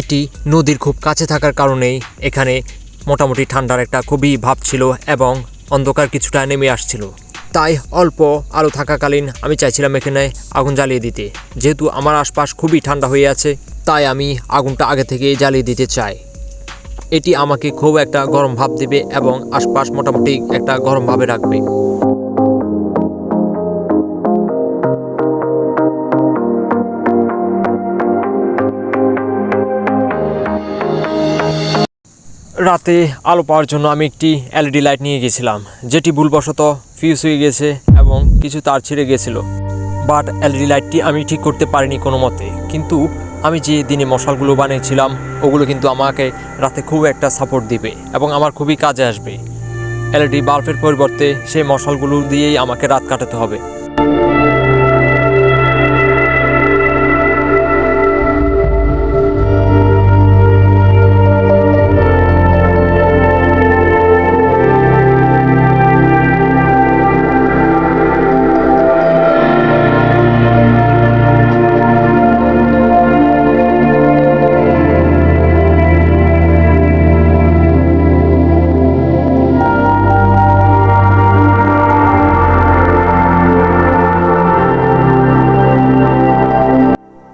এটি নদীর খুব কাছে থাকার কারণেই এখানে মোটামুটি ঠান্ডার একটা খুবই ভাব ছিল এবং অন্ধকার কিছুটা নেমে আসছিল। তাই অল্প আলো থাকাকালীন আমি চাইছিলাম এখানে আগুন জ্বালিয়ে দিতে। যেহেতু আমার আশপাশ খুবই ঠান্ডা হয়ে আছে, তাই আমি আগুনটা আগে থেকেই জ্বালিয়ে দিতে চাই। এটি আমাকে খুব একটা গরম ভাব দেবে এবং আশপাশ মোটামুটি একটা গরম ভাবে রাখবে। রাতে আলো পাওয়ার জন্য আমি একটি এলইডি লাইট নিয়ে গেছিলাম, যেটি ভুলবশত ফিউজ হয়ে গেছে এবং কিছু তার ছিঁড়ে গেছিল। বাট এলইডি লাইটটি আমি ঠিক করতে পারিনি কোনো মতে কিন্তু আমি যে দিনে মশালগুলো বানিয়েছিলাম, ওগুলো কিন্তু আমাকে রাতে খুব একটা সাপোর্ট দিবে এবং আমার খুবই কাজে আসবে। এলইডি বাল্বের পরিবর্তে সেই মশালগুলো দিয়েই আমাকে রাত কাটাতে হবে।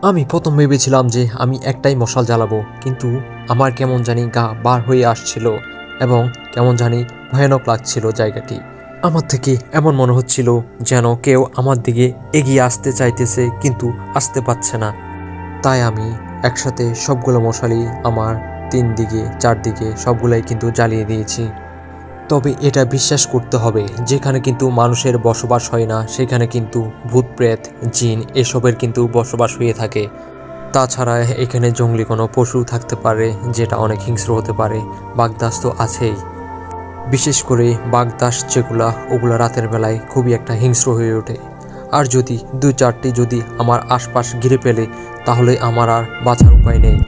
আমি প্রথম ভেবেছিলাম যে আমি একটাই মশাল জ্বালাবো, কিন্তু আমার কেমন জানি গা বার হয়ে আসছিল এবং কেমন জানি ভয়ানক লাগছিল জায়গাটি। আমার থেকে এমন মনে হচ্ছিল যেন কেউ আমার দিকে এগিয়ে আসতে চাইতেছে, কিন্তু আসতে পারছে না। তাই আমি একসাথে সবগুলো মশালি আমার তিন দিকে, চারদিকে সবগুলাই কিন্তু জ্বালিয়ে দিয়েছি। তবে এটা বিশ্বাস করতে হবে, যেখানে কিন্তু মানুষের বসবাস হয় না, সেখানে কিন্তু ভূত, প্রেত, জিন এসবের কিন্তু বসবাস হয়ে থাকে। তাছাড়া এখানে জঙ্গলি কোনো পশু থাকতে পারে, যেটা অনেক হিংস্র হতে পারে, বাগদাস তো আছেই। বিশেষ করে বাগদাস যেগুলা, ওগুলা রাতের বেলায় খুবই একটা হিংস্র হয়ে ওঠে। আর যদি দু চারটি যদি আমার আশপাশ ঘিরে ফেলে, তাহলে আমার আর বাঁচার উপায় নেই।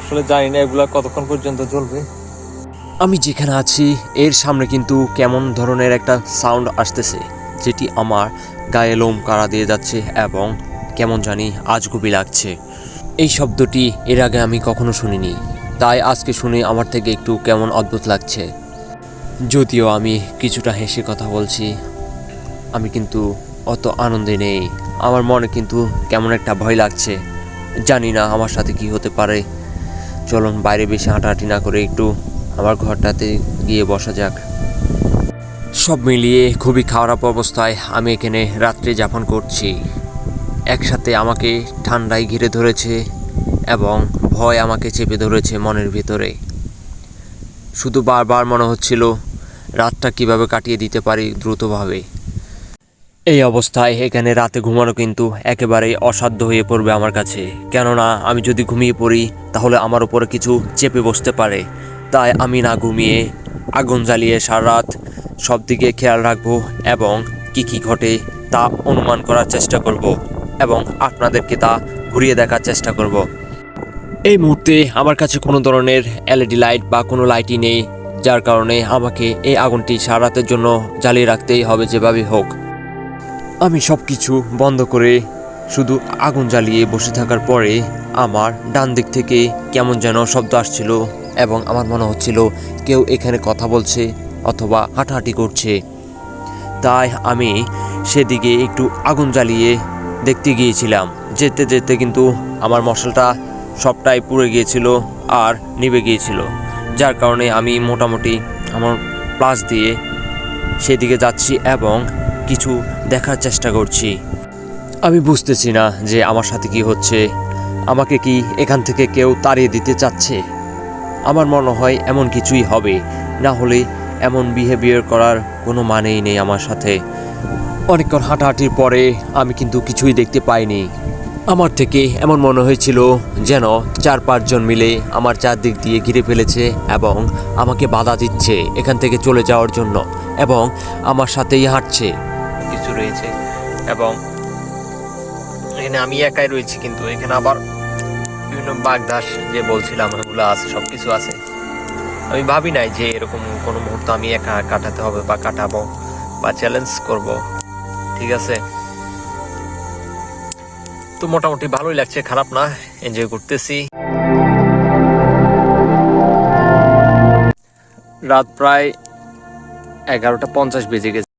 আসলে জানি না এগুলা কতক্ষণ পর্যন্ত চলবে। আমি যেখানে আছি, এর সামনে কিন্তু কেমন ধরনের একটা সাউন্ড আসতেছে, যেটি আমার গায়ে লোম কাড়া দিয়ে যাচ্ছে এবং কেমন জানি আজগুবি লাগছে। এই শব্দটি এর আগে আমি কখনো শুনিনি, তাই আজকে শুনে আমার থেকে একটু কেমন অদ্ভুত লাগছে। যদিও আমি কিছুটা হেসে কথা বলছি, আমি কিন্তু অত আনন্দে নেই, আমার মনে কিন্তু কেমন একটা ভয় লাগছে, জানি না আমার সাথে কি হতে পারে। চলুন বাইরে বেশি হাঁটাহাঁটি না করে একটু আমার ঘরটাতে গিয়ে বসা যাক। সব মিলিয়ে খুবই খারাপ অবস্থায় আমি এখানে রাত্রে যাপন করছি। একসাথে আমাকে ঠান্ডায় ঘিরে ধরেছে এবং ভয় আমাকে চেপে ধরেছে মনের ভিতরে। শুধু বারবার মনে হচ্ছিল রাতটা কীভাবে কাটিয়ে দিতে পারি দ্রুতভাবে। এই অবস্থায় এখানে রাতে ঘুমানো কিন্তু একেবারেই অসাধ্য হয়ে পড়বে আমার কাছে। কেননা আমি যদি ঘুমিয়ে পড়ি, তাহলে আমার উপরে কিছু চেপে বসতে পারে। তাই আমি না ঘুমিয়ে আগুন জ্বালিয়ে সারা রাত সব দিকে খেয়াল রাখব এবং কি কি ঘটে তা অনুমান করার চেষ্টা করব এবং আপনাদেরকে তা ঘুরিয়ে দেখার চেষ্টা করব। এই মুহূর্তে আমার কাছে কোনো ধরনের এলইডি লাইট বা কোনো লাইটই নেই, যার কারণে আমাকে এই আগুনটি সারা রাতের জন্য জ্বালিয়ে রাখতেই হবে যেভাবে হোক। আমি সব কিছু বন্ধ করে শুধু আগুন জ্বালিয়ে বসে থাকার পরে আমার ডান দিক থেকে কেমন যেন শব্দ আসছিল। এবং আমার মনে হচ্ছিল কেউ এখানে কথা বলছে অথবা হাঁটাহাঁটি করছে। তাই আমি সেদিকে একটু আগুন জ্বালিয়ে দেখতে গিয়েছিলাম। যেতে যেতে কিন্তু আমার মশলাটা সবটাই পুড়ে গিয়েছিল আর নিভে গিয়েছিল। যার কারণে আমি মোটামুটি আমার প্লাস দিয়ে সেদিকে যাচ্ছি এবং কিছু দেখার চেষ্টা করছি। আমি বুঝতেছি না যে আমার সাথে কি হচ্ছে। আমাকে কি এখান থেকে কেউ তাড়িয়ে দিতে চাচ্ছে? আমার মনে হয় এমন কিছুই হবে। না হলে এমন বিহেভিয়ার করার কোনো মানেই নেই আমার সাথে। অনেকক্ষণ হাঁটাহাঁটির পরে আমি কিন্তু কিছুই দেখতে পাইনি। আমার থেকে এমন মনে হয়েছিল যেন চার পাঁচজন মিলে আমার চারদিক দিয়ে ঘিরে ফেলেছে এবং আমাকে বাধা দিচ্ছে এখান থেকে চলে যাওয়ার জন্য এবং আমার সাথেই হাঁটছে। কিছু রয়েছে এবং এখানে আমি একাই রয়েছি কিন্তু এখানে আবার বিভিন্ন বাগদাস যে বলছিলাম ওগুলো আছে সব কিছু আছে। আমি ভাবি নাই যে এরকম কোনো মুহূর্ত আমি একা কাটাতে হবে বা কাটাবো বা চ্যালেঞ্জ করব। ঠিক আছে? তো মোটামুটি ভালোই লাগছে, খারাপ না? এনজয় করতেছি। রাত প্রায় এগারোটা পঞ্চাশ বেজে গেছে।